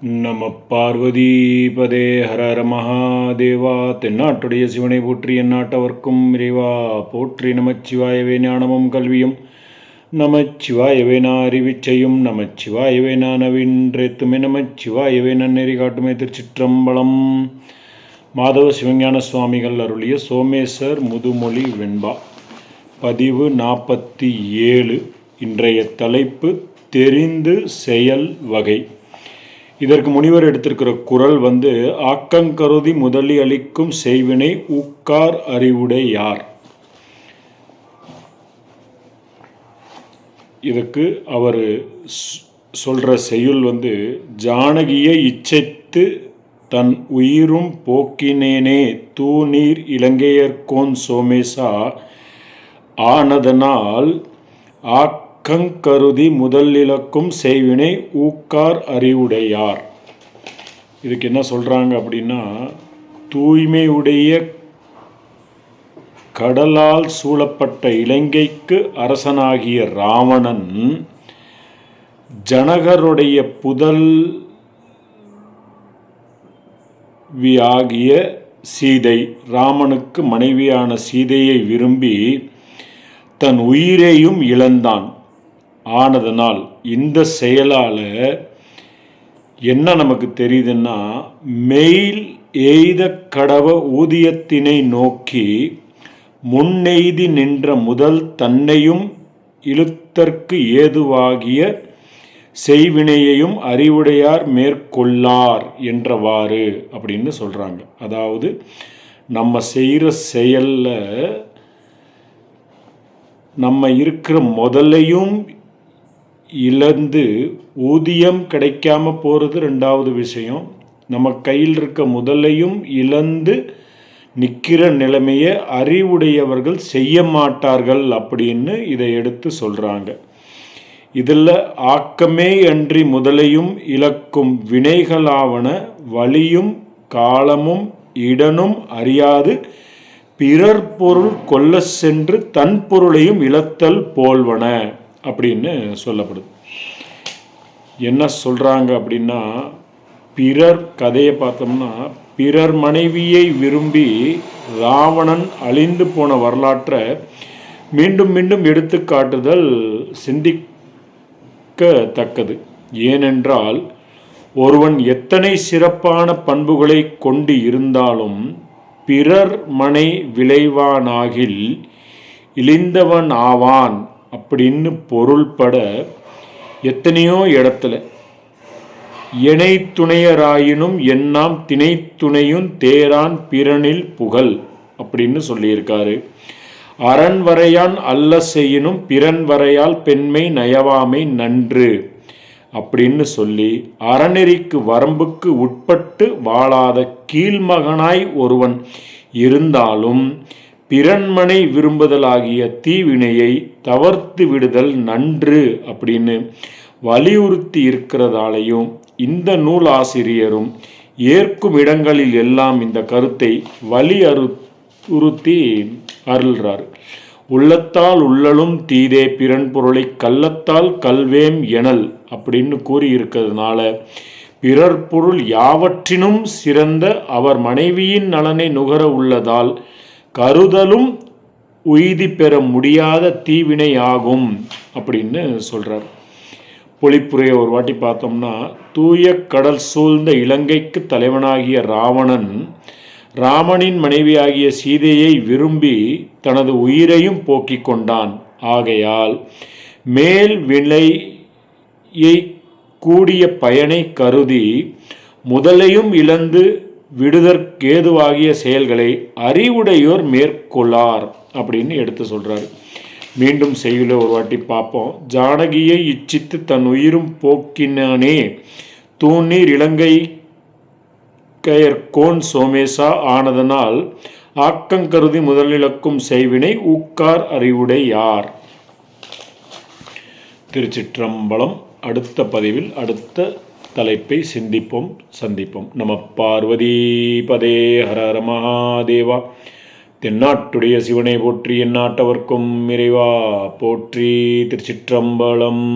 நம பார்வதிபதே ஹர ஹர மகாதேவா. தென்னாட்டுடைய சிவனை போற்றி எந்நாட்டவர்க்கும் இறைவா. போற்றி நமச்சிவாயவே ஞானமும் கல்வியும். நமச்சிவாயவே நான் அறிவிச்சையும் நமச்சிவாயவே நான் நவீன்றேத்துமே நமச்சிவாயவே நன்னெறி காட்டுமே திருச்சிற்றம்பலம். மாதவ சிவஞான சுவாமிகள் அருளிய சோமேஸ்வர் முதுமொழி வெண்பா. பதிவு நாற்பத்தி ஏழு. இன்றைய தலைப்பு தெரிந்து செயல் வகை. இதற்கு முனிவர் எடுத்திருக்கிற குரல் வந்து ஆக்கங்கருதி முதலி அளிக்கும் செய்வினை ஊக்கார் அறிவுடை யார்? இதுக்கு அவர் சொல்கிற செய்யுள் வந்து ஜானகியை இச்சைத்து தன் உயிரும் போக்கினேனே தூநீர் இலங்கையர்கோன் சோமேசா ஆனதனால் ஆக் கங்கருதி முதலிலக்கும் செய்வினை ஊக்கார் அறிவுடையார். இதுக்கு என்ன சொல்கிறாங்க அப்படின்னா தூய்மையுடைய கடலால் சூழப்பட்ட இலங்கைக்கு அரசனாகிய ராவணன் ஜனகருடைய புதல் ஆகிய சீதை ராமனுக்கு மனைவியான சீதையை விரும்பி தன் உயிரையும் இழந்தான். ஆனதனால் இந்த செயலால் என்ன நமக்கு தெரியுதுன்னா மெயில் எய்த கடவ ஊதியத்தினை நோக்கி முன்னெய்தி நின்ற முதல் தன்னையும் இழுத்தற்கு ஏதுவாகிய செய்வினையையும் அறிவுடையார் மேற்கொள்ளார் என்றவாறு அப்படின்னு சொல்கிறாங்க அதாவது நம்ம செய்கிற செயலில் நம்ம இருக்கிற முதலையும் இழந்து ஊதியம் கிடைக்காம போகிறது ரெண்டாவது விஷயம். நம்ம கையில் இருக்க முதலையும் இழந்து நிற்கிற நிலைமையை அறிவுடையவர்கள் செய்ய மாட்டார்கள் அப்படின்னு இதை எடுத்து சொல்கிறாங்க இதில் ஆக்கமே அன்றி முதலையும் இழக்கும் வினைகளாவன வழியும் காலமும் இடனும் அறியாது. பிறர் பொருள் கொல்ல சென்று தன் பொருளையும் இழத்தல் போல்வன. அப்படின்னு சொல்லப்படுது. என்ன சொல்கிறாங்க அப்படின்னா பிறர் கதையை பார்த்தோம்னா பிறர் மனைவியை விரும்பி ராவணன் அழிந்து போன வரலாற்றை மீண்டும் மீண்டும் எடுத்து காட்டுதல் சிந்திக்கத்தக்கது. ஏனென்றால் ஒருவன் எத்தனை சிறப்பான பண்புகளை கொண்டு இருந்தாலும் பிறர் மனை விளைவானாகில் இழிந்தவன் ஆவான். அப்படின்னு பொருள்பட எத்தனையோ இடத்துல இணை துணையராயினும் எண்ணாம் திணை துணையும் தேரான் பிறனில் புகழ் அப்படின்னு சொல்லியிருக்காரு. அரண் வரையான் அல்ல செய்யினும் பிறன் வரையால் பெண்மை நயவாமை நன்று அப்படின்னு சொல்லி அறநெறிக்கு வரம்புக்கு உட்பட்டு வாழாத கீழ்மகனாய் ஒருவன் இருந்தாலும் பிறன்மனை விரும்புதலாகிய தீவினையை தவர்த்து விடுதல் நன்று அப்படின்னு வலியுறுத்தி இருக்கிறதாலையும் இந்த நூல் ஆசிரியரும் ஏற்கும் இடங்களில் எல்லாம் இந்த கருத்தை வலி அறுத்தி அருள்றார். உள்ளத்தால் உள்ளலும் தீதே பிறன் பொருளை கள்ளத்தால் கல்வேம் எனல் அப்படின்னு கூறியிருக்கிறதுனால பிறர் பொருள் யாவற்றினும் சிறந்த அவர் மனைவியின் நலனை நுகர உள்ளதால் கருதலும் உய்தி பெற முடியாத தீவினை ஆகும் அப்படின்னு சொல்கிறார் பொழிப்புரையை ஒரு வாட்டி பார்த்தோம்னா தூய கடல் சூழ்ந்த இலங்கைக்கு தலைவனாகிய ராவணன் ராமனின் மனைவியாகிய சீதையை விரும்பி தனது உயிரையும் போக்கிக் கொண்டான். ஆகையால் மேல் விலையை கூடிய பயனை கருதி முதலையும் இழந்து விடுதற்கேதுவாகிய செயல்களை அறிவுடையோர் மேற்கொள்ளார் அப்படின்னு எடுத்து சொல்கிறார் மீண்டும் செய்யுள்ள ஒரு வாட்டி பார்ப்போம் ஜானகியை இச்சித்து தன் உயிரும் போக்கினானே தூண்ணீர் இலங்கை கோன் சோமேசா ஆனதனால் ஆக்கங்கருதி முதலிழக்கும் செய்வினை ஊக்கார் அறிவுடை யார் திருச்சிற்றம்பலம் அடுத்த பதிவில் அடுத்த தலைப்பை சிந்திப்போம் சந்திப்போம். நம பார்வதி பதே ஹர மகாதேவா. தென்னாட்டுடைய சிவனை போற்றி எந்நாட்டவர்க்கும் இறைவா போற்றி திருச்சிற்றம்பலம்.